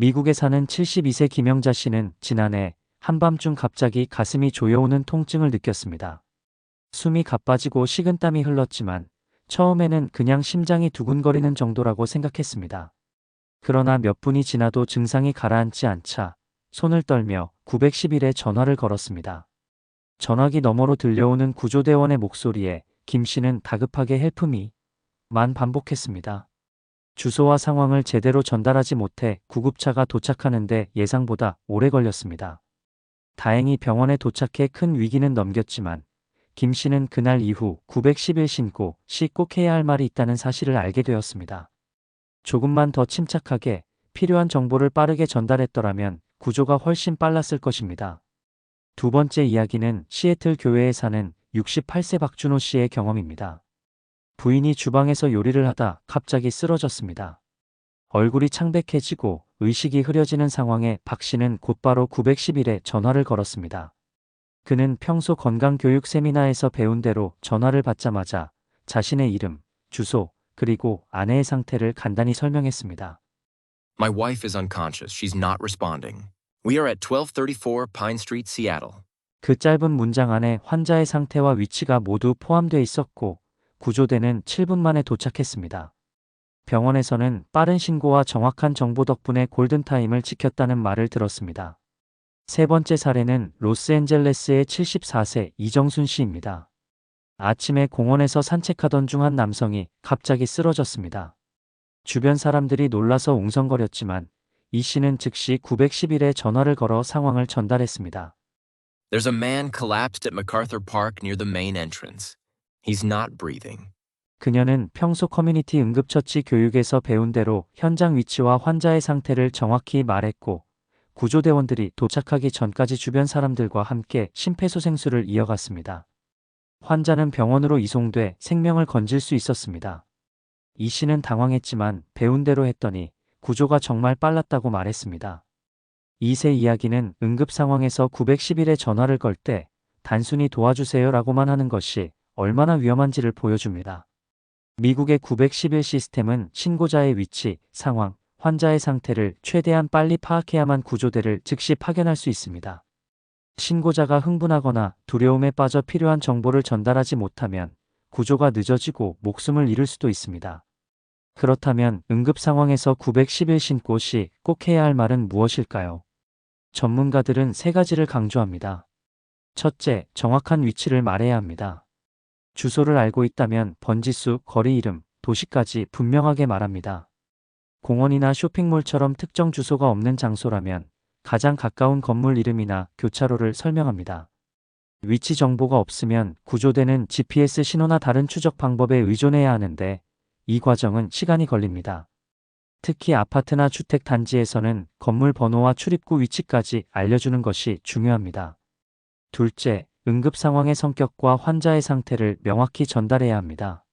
미국에 사는 72세 김영자 씨는 지난해 한밤중 갑자기 가슴이 조여오는 통증을 느꼈습니다. 숨이 가빠지고 식은땀이 흘렀지만 처음에는 그냥 심장이 두근거리는 정도라고 생각했습니다. 그러나 몇 분이 지나도 증상이 가라앉지 않자 손을 떨며 911에 전화를 걸었습니다. 전화기 너머로 들려오는 구조대원의 목소리에 김 씨는 다급하게 헬프미 만 반복했습니다. 주소와 상황을 제대로 전달하지 못해 구급차가 도착하는데 예상보다 오래 걸렸습니다. 다행히 병원에 도착해 큰 위기는 넘겼지만 김 씨는 그날 이후 911 신고 시 꼭 해야 할 말이 있다는 사실을 알게 되었습니다. 조금만 더 침착하게 필요한 정보를 빠르게 전달했더라면 구조가 훨씬 빨랐을 것입니다. 두 번째 이야기는 시애틀 교회에 사는 68세 박준호 씨의 경험입니다. 부인이 주방에서 요리를 하다 갑자기 쓰러졌습니다. 얼굴이 창백해지고 의식이 흐려지는 상황에 박 씨는 곧바로 911에 전화를 걸었습니다. 그는 평소 건강교육 세미나에서 배운 대로 전화를 받자마자 자신의 이름, 주소, 그리고 아내의 상태를 간단히 설명했습니다. My wife is unconscious. She's not responding. We are at 1234 Pine Street, Seattle. 그 짧은 문장 안에 환자의 상태와 위치가 모두 포함되어 있었고 구조대는 7분 만에 도착했습니다. 병원에서는 빠른 신고와 정확한 정보 덕분에 골든타임을 지켰다는 말을 들었습니다. 세 번째 사례는 로스앤젤레스의 74세 이정순 씨입니다. 아침에 공원에서 산책하던 중 한 남성이 갑자기 쓰러졌습니다. 주변 사람들이 놀라서 웅성거렸지만 이 씨는 즉시 911에 전화를 걸어 상황을 전달했습니다. There's a man collapsed at MacArthur Park near the main entrance. He's not breathing. 그녀는 평소 커뮤니티 응급처치 교육에서 배운 대로 현장 위치와 환자의 상태를 정확히 말했고 구조대원들이 도착하기 전까지 주변 사람들과 함께 심폐소생술을 이어갔습니다. 환자는 병원으로 이송돼 생명을 건질 수 있었습니다. 이 씨는 당황했지만 배운 대로 했더니 구조가 정말 빨랐다고 말했습니다. 이세 이야기는 응급 상황에서 911에 전화를 걸 때 단순히 도와주세요라고만 하는 것이 얼마나 위험한지를 보여줍니다. 미국의 911 시스템은 신고자의 위치, 상황, 환자의 상태를 최대한 빨리 파악해야만 구조대를 즉시 파견할 수 있습니다. 신고자가 흥분하거나 두려움에 빠져 필요한 정보를 전달하지 못하면 구조가 늦어지고 목숨을 잃을 수도 있습니다. 그렇다면 응급 상황에서 911 신고 시 꼭 해야 할 말은 무엇일까요? 전문가들은 세 가지를 강조합니다. 첫째, 정확한 위치를 말해야 합니다. 주소를 알고 있다면 번지수, 거리 이름, 도시까지 분명하게 말합니다. 공원이나 쇼핑몰처럼 특정 주소가 없는 장소라면 가장 가까운 건물 이름이나 교차로를 설명합니다. 위치 정보가 없으면 구조대는 GPS 신호나 다른 추적 방법에 의존해야 하는데 이 과정은 시간이 걸립니다. 특히 아파트나 주택 단지에서는 건물 번호와 출입구 위치까지 알려주는 것이 중요합니다. 둘째, 응급 상황의 성격과 환자의 상태를 명확히 전달해야 합니다.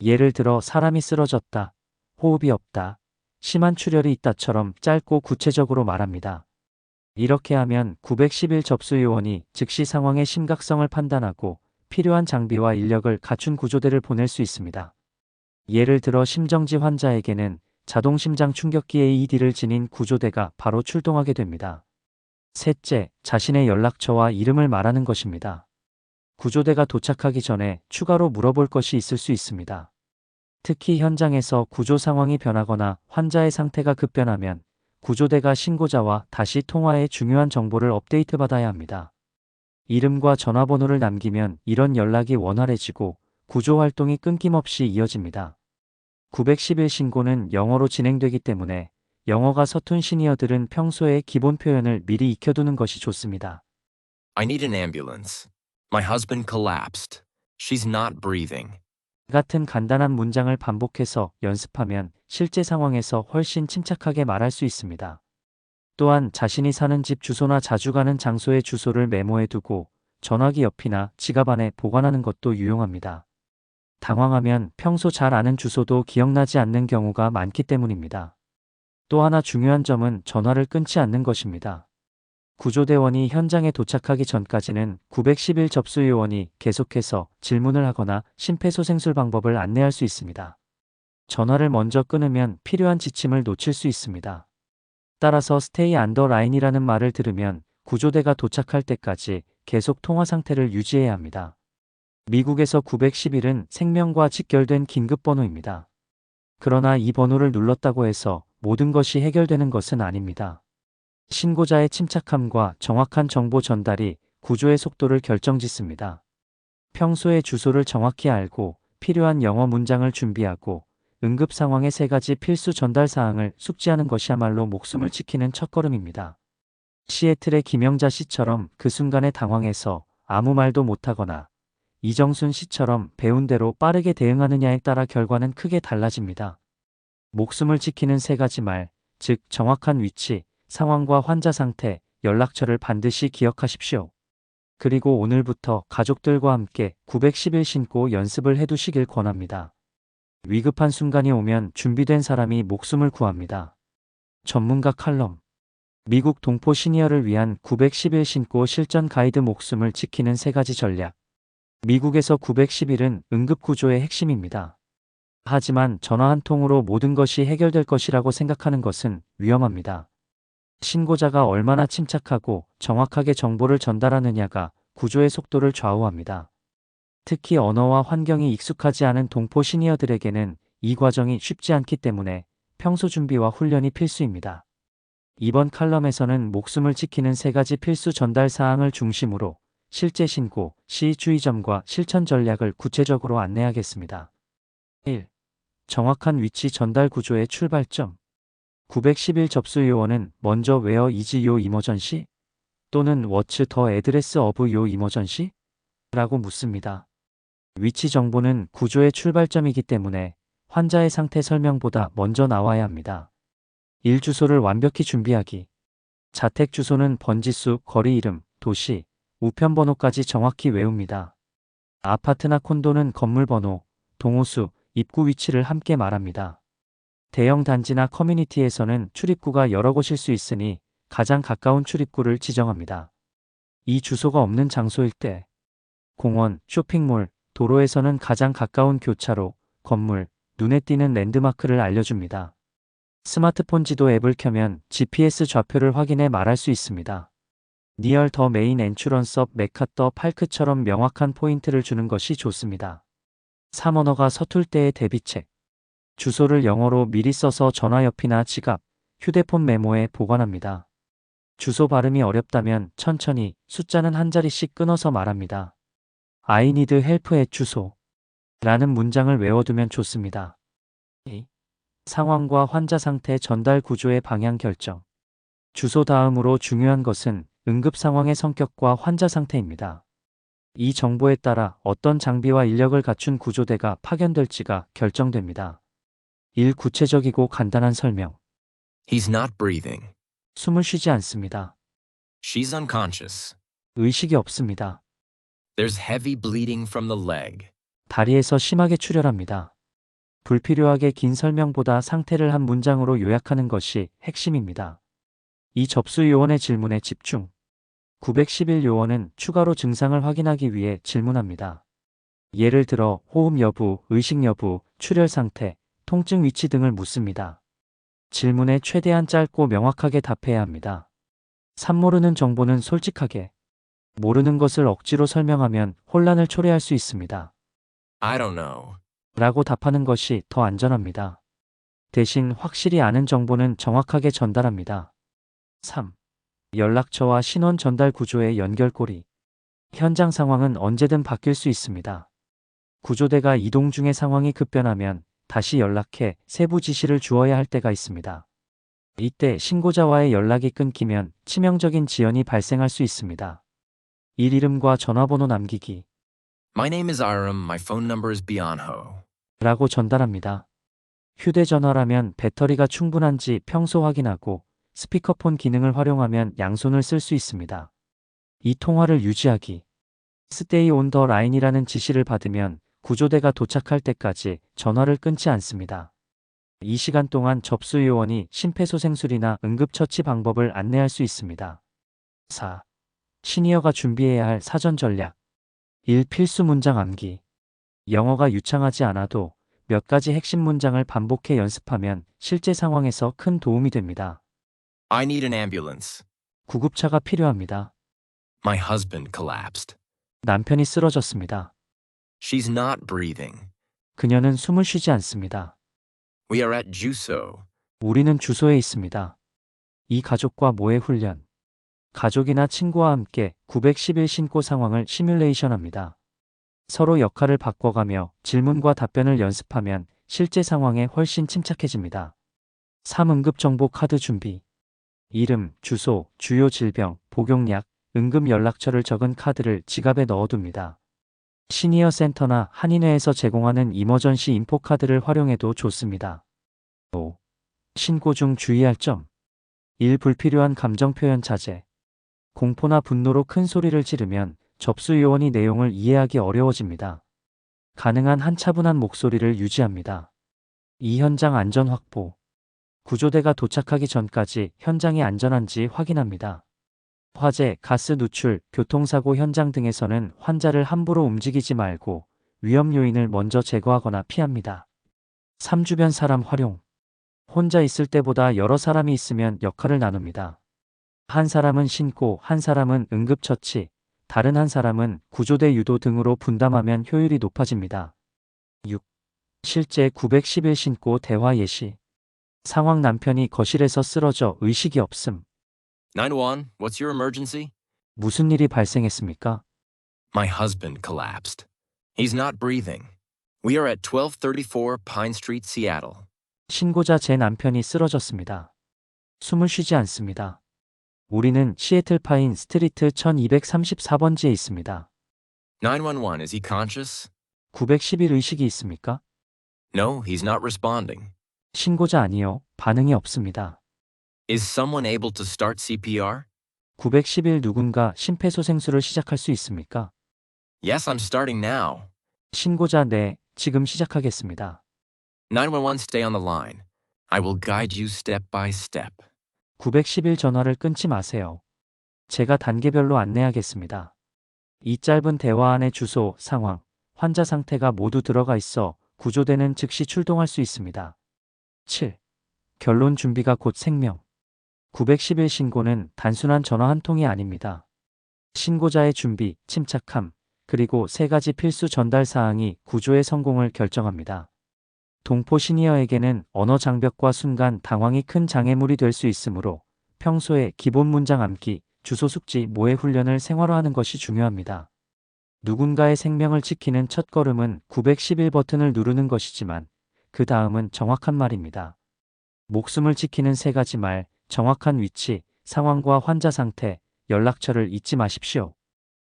예를 들어 사람이 쓰러졌다, 호흡이 없다, 심한 출혈이 있다처럼 짧고 구체적으로 말합니다. 이렇게 하면 911 접수 요원이 즉시 상황의 심각성을 판단하고 필요한 장비와 인력을 갖춘 구조대를 보낼 수 있습니다. 예를 들어 심정지 환자에게는 자동 심장 충격기 AED를 지닌 구조대가 바로 출동하게 됩니다. 셋째, 자신의 연락처와 이름을 말하는 것입니다. 구조대가 도착하기 전에 추가로 물어볼 것이 있을 수 있습니다. 특히 현장에서 구조 상황이 변하거나 환자의 상태가 급변하면 구조대가 신고자와 다시 통화해 중요한 정보를 업데이트 받아야 합니다. 이름과 전화번호를 남기면 이런 연락이 원활해지고 구조 활동이 끊김없이 이어집니다. 911 신고는 영어로 진행되기 때문에 영어가 서툰 시니어들은 평소에 기본 표현을 미리 익혀두는 것이 좋습니다. I need an ambulance. My husband collapsed. She's not breathing. 같은 간단한 문장을 반복해서 연습하면 실제 상황에서 훨씬 침착하게 말할 수 있습니다. 또한 자신이 사는 집 주소나 자주 가는 장소의 주소를 메모해 두고 전화기 옆이나 지갑 안에 보관하는 것도 유용합니다. 당황하면 평소 잘 아는 주소도 기억나지 않는 경우가 많기 때문입니다. 또 하나 중요한 점은 전화를 끊지 않는 것입니다. 구조대원이 현장에 도착하기 전까지는 911 접수 요원이 계속해서 질문을 하거나 심폐소생술 방법을 안내할 수 있습니다. 전화를 먼저 끊으면 필요한 지침을 놓칠 수 있습니다. 따라서 스테이 안더 라인이라는 말을 들으면 구조대가 도착할 때까지 계속 통화 상태를 유지해야 합니다. 미국에서 911은 생명과 직결된 긴급 번호입니다. 그러나 이 번호를 눌렀다고 해서 모든 것이 해결되는 것은 아닙니다. 신고자의 침착함과 정확한 정보 전달이 구조의 속도를 결정짓습니다. 평소에 주소를 정확히 알고 필요한 영어 문장을 준비하고 응급 상황의 세 가지 필수 전달 사항을 숙지하는 것이야말로 목숨을 지키는 첫걸음입니다. 시애틀의 김영자 씨처럼 그 순간에 당황해서 아무 말도 못하거나 이정순 씨처럼 배운 대로 빠르게 대응하느냐에 따라 결과는 크게 달라집니다. 목숨을 지키는 세 가지 말, 즉 정확한 위치, 상황과 환자 상태, 연락처를 반드시 기억하십시오. 그리고 오늘부터 가족들과 함께 911 신고 연습을 해두시길 권합니다. 위급한 순간이 오면 준비된 사람이 목숨을 구합니다. 전문가 칼럼 미국 동포 시니어를 위한 911 신고 실전 가이드 목숨을 지키는 세 가지 전략 미국에서 911은 응급구조의 핵심입니다. 하지만 전화 한 통으로 모든 것이 해결될 것이라고 생각하는 것은 위험합니다. 신고자가 얼마나 침착하고 정확하게 정보를 전달하느냐가 구조의 속도를 좌우합니다. 특히 언어와 환경이 익숙하지 않은 동포 시니어들에게는 이 과정이 쉽지 않기 때문에 평소 준비와 훈련이 필수입니다. 이번 칼럼에서는 목숨을 지키는 세 가지 필수 전달 사항을 중심으로 실제 신고, 시 주의점과 실천 전략을 구체적으로 안내하겠습니다. 1. 정확한 위치 전달 구조의 출발점 911 접수 요원은 먼저 웨어 이지 요 이머전시 또는 워츠 더 애드레스 어브 요 이머전시? 라고 묻습니다. 위치 정보는 구조의 출발점이기 때문에 환자의 상태 설명보다 먼저 나와야 합니다. 일 주소를 완벽히 준비하기. 자택 주소는 번지수, 거리 이름, 도시, 우편 번호까지 정확히 외웁니다. 아파트나 콘도는 건물 번호, 동호수, 입구 위치를 함께 말합니다. 대형 단지나 커뮤니티에서는 출입구가 여러 곳일 수 있으니 가장 가까운 출입구를 지정합니다. 이 주소가 없는 장소일 때 공원, 쇼핑몰, 도로에서는 가장 가까운 교차로, 건물, 눈에 띄는 랜드마크를 알려줍니다. 스마트폰 지도 앱을 켜면 GPS 좌표를 확인해 말할 수 있습니다. 니얼 더 메인 엔츄런스 업 메카더 팔크처럼 명확한 포인트를 주는 것이 좋습니다. 3. 언어가 서툴 때의 대비책. 주소를 영어로 미리 써서 전화 옆이나 지갑, 휴대폰 메모에 보관합니다. 주소 발음이 어렵다면 천천히 숫자는 한 자리씩 끊어서 말합니다. I need help at 주소 라는 문장을 외워두면 좋습니다. 2. 상황과 환자 상태 전달 구조의 방향 결정. 주소 다음으로 중요한 것은 응급 상황의 성격과 환자 상태입니다. 이 정보에 따라 어떤 장비와 인력을 갖춘 구조대가 파견될지가 결정됩니다. 1. 구체적이고 간단한 설명. He's not breathing. 숨을 쉬지 않습니다. She's unconscious. 의식이 없습니다. There's heavy bleeding from the leg. 다리에서 심하게 출혈합니다. 불필요하게 긴 설명보다 상태를 한 문장으로 요약하는 것이 핵심입니다. 이 접수 요원의 질문에 집중. 911 요원은 추가로 증상을 확인하기 위해 질문합니다. 예를 들어 호흡 여부, 의식 여부, 출혈 상태, 통증 위치 등을 묻습니다. 질문에 최대한 짧고 명확하게 답해야 합니다. 산 모르는 정보는 솔직하게, 모르는 것을 억지로 설명하면 혼란을 초래할 수 있습니다. I don't know. 라고 답하는 것이 더 안전합니다. 대신 확실히 아는 정보는 정확하게 전달합니다. 3. 연락처와 신원 전달 구조의 연결고리. 현장 상황은 언제든 바뀔 수 있습니다. 구조대가 이동 중의 상황이 급변하면 다시 연락해 세부 지시를 주어야 할 때가 있습니다. 이때 신고자와의 연락이 끊기면 치명적인 지연이 발생할 수 있습니다. 일 이름과 전화번호 남기기 My name is Iram. My phone number is Bianho. 라고 전달합니다. 휴대전화라면 배터리가 충분한지 평소 확인하고 스피커폰 기능을 활용하면 양손을 쓸 수 있습니다. 이 통화를 유지하기. Stay on the line이라는 지시를 받으면 구조대가 도착할 때까지 전화를 끊지 않습니다. 이 시간 동안 접수 요원이 심폐소생술이나 응급처치 방법을 안내할 수 있습니다. 4. 시니어가 준비해야 할 사전 전략. 1. 필수 문장 암기. 영어가 유창하지 않아도 몇 가지 핵심 문장을 반복해 연습하면 실제 상황에서 큰 도움이 됩니다. I need an ambulance. 구급차가 필요합니다. My husband collapsed. 남편이 쓰러졌습니다. She's not breathing. 그녀는 숨을 쉬지 않습니다. We are at Juso. 우리는 주소에 있습니다. 이 가족과 모의 훈련. 가족이나 친구와 함께 911 신고 상황을 시뮬레이션합니다. 서로 역할을 바꿔가며 질문과 답변을 연습하면 실제 상황에 훨씬 침착해집니다. 3응급 정보 카드 준비. 이름, 주소, 주요 질병, 복용약, 응급 연락처를 적은 카드를 지갑에 넣어둡니다. 시니어 센터나 한인회에서 제공하는 이머전시 인포 카드를 활용해도 좋습니다. 5. 신고 중 주의할 점. 1. 불필요한 감정 표현 자제. 공포나 분노로 큰 소리를 지르면 접수 요원이 내용을 이해하기 어려워집니다. 가능한 한 차분한 목소리를 유지합니다. 2. 현장 안전 확보. 구조대가 도착하기 전까지 현장이 안전한지 확인합니다. 화재, 가스 누출, 교통사고 현장 등에서는 환자를 함부로 움직이지 말고 위험 요인을 먼저 제거하거나 피합니다. 3. 주변 사람 활용. 혼자 있을 때보다 여러 사람이 있으면 역할을 나눕니다. 한 사람은 신고, 한 사람은 응급처치, 다른 한 사람은 구조대 유도 등으로 분담하면 효율이 높아집니다. 6. 실제 911 신고 대화 예시. 상황 남편이 거실에서 쓰러져 의식이 없음. 911, what's your emergency? 무슨 일이 발생했습니까? My husband collapsed. He's not breathing. We are at 1234 Pine Street, Seattle. 신고자 제 남편이 쓰러졌습니다. 숨을 쉬지 않습니다. 우리는 시애틀 파인 스트리트 1234번지에 있습니다. 911, is he conscious? 911 의식이 있습니까? No, he's not responding. 신고자 아니요. 반응이 없습니다. Is someone able to start CPR? 911 누군가 심폐소생술을 시작할 수 있습니까? Yes, I'm starting now. 신고자 네, 지금 시작하겠습니다. 911, stay on the line. I will guide you step by step. 911 전화를 끊지 마세요. 제가 단계별로 안내하겠습니다. 이 짧은 대화 안에 주소, 상황, 환자 상태가 모두 들어가 있어 구조대는 즉시 출동할 수 있습니다. 7. 결론 준비가 곧 생명. 911 신고는 단순한 전화 한 통이 아닙니다. 신고자의 준비, 침착함, 그리고 세 가지 필수 전달 사항이 구조의 성공을 결정합니다. 동포 시니어에게는 언어 장벽과 순간 당황이 큰 장애물이 될 수 있으므로 평소에 기본 문장 암기, 주소 숙지, 모의 훈련을 생활화하는 것이 중요합니다. 누군가의 생명을 지키는 첫 걸음은 911 버튼을 누르는 것이지만 그 다음은 정확한 말입니다. 목숨을 지키는 세 가지 말, 정확한 위치, 상황과 환자 상태, 연락처를 잊지 마십시오.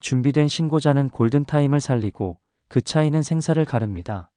준비된 신고자는 골든타임을 살리고 그 차이는 생사를 가릅니다.